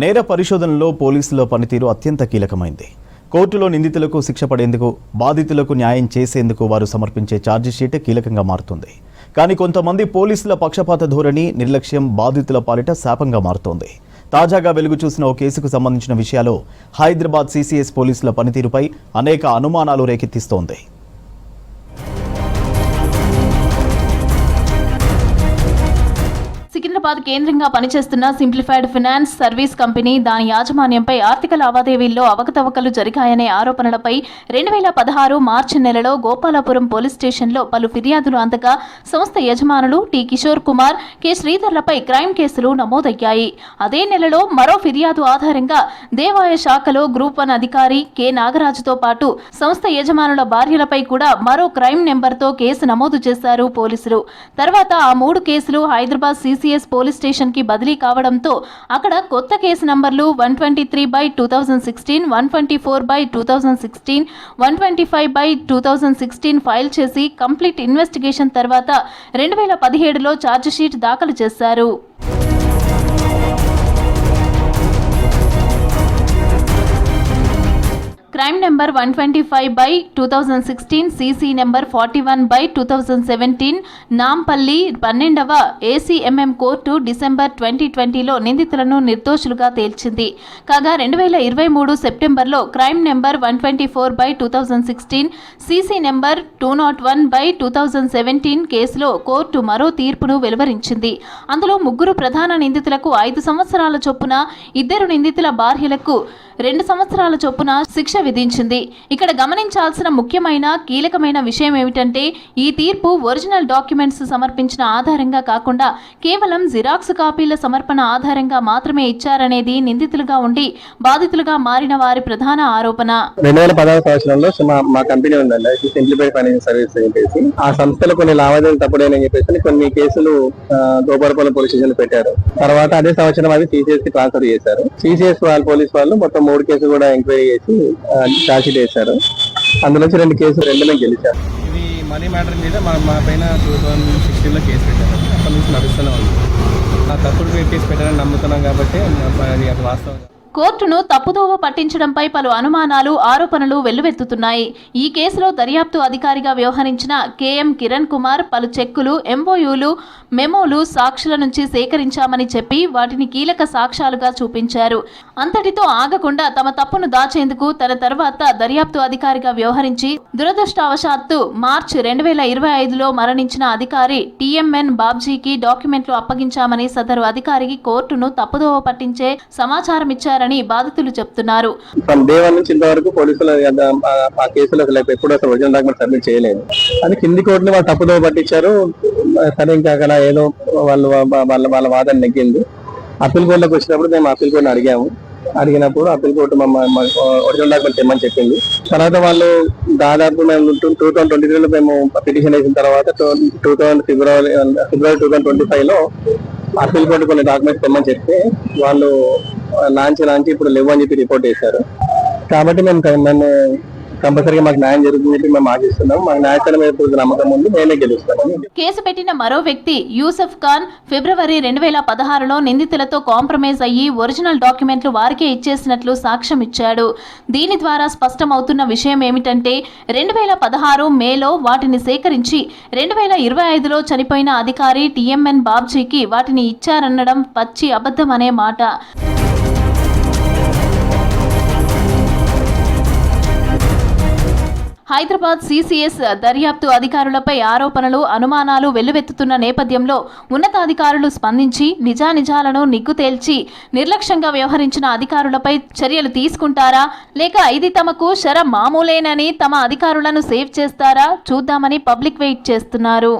నేర పరిశోధనలో పోలీసుల పనితీరు అత్యంత కీలకమైంది. కోర్టులో నిందితులకు శిక్ష పడేందుకు బాధితులకు న్యాయం చేసేందుకు వారు సమర్పించే ఛార్జిషీట్ కీలకంగా మారుతుంది. కానీ కొంతమంది పోలీసుల పక్షపాత ధోరణి నిర్లక్ష్యం బాధితుల పాలిట శాపంగా మారుతోంది. తాజాగా వెలుగు చూసిన ఓ కేసుకు సంబంధించిన విషయాలు హైదరాబాద్ సీసీఎస్ పోలీసుల పనితీరుపై అనేక అనుమానాలు రేకెత్తిస్తోంది. హైదరాబాద్ కేంద్రంగా పనిచేస్తున్న సింప్లిఫైడ్ ఫినాన్స్ సర్వీస్ కంపెనీ దాని యాజమాన్యంపై ఆర్థిక లావాదేవీల్లో అవకతవకలు జరిగాయనే ఆరోపణలపై రెండు వేల పదహారు మార్చి నెలలో గోపాలపురం పోలీస్ స్టేషన్లో పలు ఫిర్యాదులు అందగా సంస్థ యజమానులు టి కిషోర్ కుమార్ కె శ్రీధర్లపై క్రైమ్ కేసులు నమోదయ్యాయి. అదే నెలలో మరో ఫిర్యాదు ఆధారంగా దేవాయ శాఖలో గ్రూప్ వన్ అధికారి కె నాగరాజుతో పాటు సంస్థ యజమానుల భార్యలపై కూడా మరో క్రైమ్ నెంబర్తో కేసు నమోదు చేశారు పోలీసులు. తర్వాత ఆ మూడు కేసులు హైదరాబాద్ సీసీఎస్ పోలీస్ స్టేషన్కి బదిలీ కావడంతో అక్కడ కొత్త కేసు నంబర్లు one twenty three by two thousand sixteen one twenty four by two thousand sixteen one twenty five by two thousand sixteen file చేసి కంప్లీట్ ఇన్వెస్టిగేషన్ తర్వాత రెండు వేల పదిహేడులో ఛార్జిషీట్ దాఖలు చేశారు. Crime number one twenty five by two thousand sixteen CC number forty one by two thousand seventeen Nampally పన్నెండవ ACMM court December twenty ట్వంటీలో నిందితులను నిర్దోషులుగా తేల్చింది. కాగా రెండు వేల ఇరవై మూడు సెప్టెంబర్లో crime number one twenty four by two thousand sixteen CC number two not one by two thousand seventeen కేసులో కోర్టు మరో తీర్పును వెలువరించింది. అందులో ముగ్గురు ప్రధాన నిందితులకు ఐదు సంవత్సరాల చొప్పున ఇద్దరు నిందితుల భార్యలకు రెండు సంవత్సరాల చొప్పున శిక్ష విధించింది. ఇక్కడ గమనించాల్సిన ముఖ్యమైన కీలకమైన విషయం ఏమిటంటే ఈ తీర్పు ఒరిజినల్ డాక్యుమెంట్స్ సమర్పించిన ఆధారంగా కాకుండా కేవలం జిరాక్స్ కాపీల సమర్పణ ఆధారంగా మాత్రమే ఇచ్చారనేది నిందితులుగా ఉండి బాధితులుగా మారిన వారి ప్రధాన ఆరోపణ. రెండు వేల పదహారు సంవత్సరంలో మా కంపెనీ ఉందండి సింప్లిఫైడ్ సర్వీస్ చెప్పేసి. ఆ సంస్థలో కొన్ని లావాదేవీలు తప్పుడని చెప్పేసి కొన్ని కేసులు ఆ, పోలీస్ స్టేషన్ పెట్టారు. తర్వాత అదే సంవత్సరం అవి సిసిఎస్కి ట్రాన్స్ఫర్ చేశారు. సిసిఎస్ వాళ్ళు పోలీస్ వాళ్ళు మొత్తం మూడు కేసులు కూడా ఎంక్వైరీ చేసి చార్జ్షీట్ వేశారు. అందులో నుంచి రెండు కేసులు రెండునే గెలిచారు. ఇది మనీ మ్యాటర్ మీద మా మా పైన టూ థౌజండ్ సిక్స్టీన్లో కేసు పెట్టారు. అప్పటి నుంచి నడుస్తూనే ఉంది. నా తప్పుడు కేసు పెట్టారని నమ్ముతున్నాం కాబట్టి అది అది వాస్తవం. కోర్టును తప్పుదోవ పట్టించడంపై పలు అనుమానాలు ఆరోపణలు వెల్లువెత్తుతున్నాయి. ఈ కేసులో దర్యాప్తు అధికారిగా వ్యవహరించిన కేఎం కిరణ్ కుమార్ పలు చెక్కులు ఎంఓయూలు మెమోలు సాక్షుల నుంచి సేకరించామని చెప్పి వాటిని కీలక సాక్ష్యాలుగా చూపించారు. అంతటితో ఆగకుండా తమ తప్పును దాచేందుకు తన తర్వాత దర్యాప్తు అధికారిగా వ్యవహరించి దురదృష్టవశాత్తు మార్చి రెండు వేల ఇరవై ఐదులో మరణించిన అధికారి టీఎంఎన్ బాబ్జీకి డాక్యుమెంట్లు అప్పగించామని సదరు అధికారికి కోర్టును తప్పుదోవ పట్టించే సమాచారం ఇచ్చారు ఇచ్చారని బాధితులు చెప్తున్నారు. నుంచి ఇంతవరకు పోలీసులు ఆ- కేసులు అసలు ఎప్పుడు అసలు ఒరిజినల్ డాక్యుమెంట్ సబ్మిట్ చేయలేదు. అది కింది కోర్టుని వాళ్ళు తప్పుదో పట్టించారు. సరే ఇంకా అక్కడ ఏదో వాళ్ళు వాళ్ళ వాళ్ళ వాదన నెగ్గింది. అప్పీల్ కోర్టులోకి వచ్చినప్పుడు మేము అప్పీల్ కోర్టుని అడిగాము. అడిగినప్పుడు అప్పీల్ కోర్టు మమ్మ ఒరిజినల్ డాక్యుమెంట్ తెమ్మని చెప్పింది. తర్వాత వాళ్ళు దాదాపు మేము టూ థౌసండ్ ట్వంటీ త్రీలో మేము పిటిషన్ వేసిన తర్వాత టూ థౌసండ్ ఫిబ్రవరి ఫిబ్రవరి టూ థౌసండ్ ట్వంటీ ఫైవ్లో అప్పీల్ కోర్టు కొన్ని డాక్యుమెంట్స్ తెమ్మని చెప్తే వాళ్ళు లాంచ్ లాంచ్ ఇప్పుడు లేవు అని చెప్పి రిపోర్ట్ చేశారు. కాబట్టి మేము మేము కంపల్సరీగా మాకు న్యాయం జరుగుతుంది చెప్పి మేము ఆశిస్తున్నాం. మాకు న్యాయస్థానం మీద పూర్తి నమ్మకం ఉంది. మేమే గెలుస్తామని కేసు పెట్టిన మరో వ్యక్తి యూసఫ్ ఖాన్ ఫిబ్రవరి రెండు వేల పదహారులో నిందితులతో కాంప్రమైజ్ అయ్యి ఒరిజినల్ డాక్యుమెంట్లు వారికే ఇచ్చేసినట్లు సాక్ష్యం ఇచ్చాడు. దీని ద్వారా స్పష్టమవుతున్న విషయం ఏమిటంటే రెండు వేల పదహారు మేలో వాటిని సేకరించి రెండు వేల ఇరవై ఐదులో చనిపోయిన అధికారి టిఎంఎన్ బాబ్జీకి వాటిని ఇచ్చారనడం పచ్చి అబద్ధం అనే మాట. హైదరాబాద్ సీసీఎస్ దర్యాప్తు అధికారులపై ఆరోపణలు అనుమానాలు వెల్లువెత్తుతున్న నేపథ్యంలో ఉన్నతాధికారులు స్పందించి నిజానిజాలను నిగ్గు తేల్చి నిర్లక్ష్యంగా వ్యవహరించిన అధికారులపై చర్యలు తీసుకుంటారా? లేక ఇది తమకు శర మామూలేనని తమ అధికారులను సేవ్ చేస్తారా? చూద్దామని పబ్లిక్ వెయిట్ చేస్తున్నారు.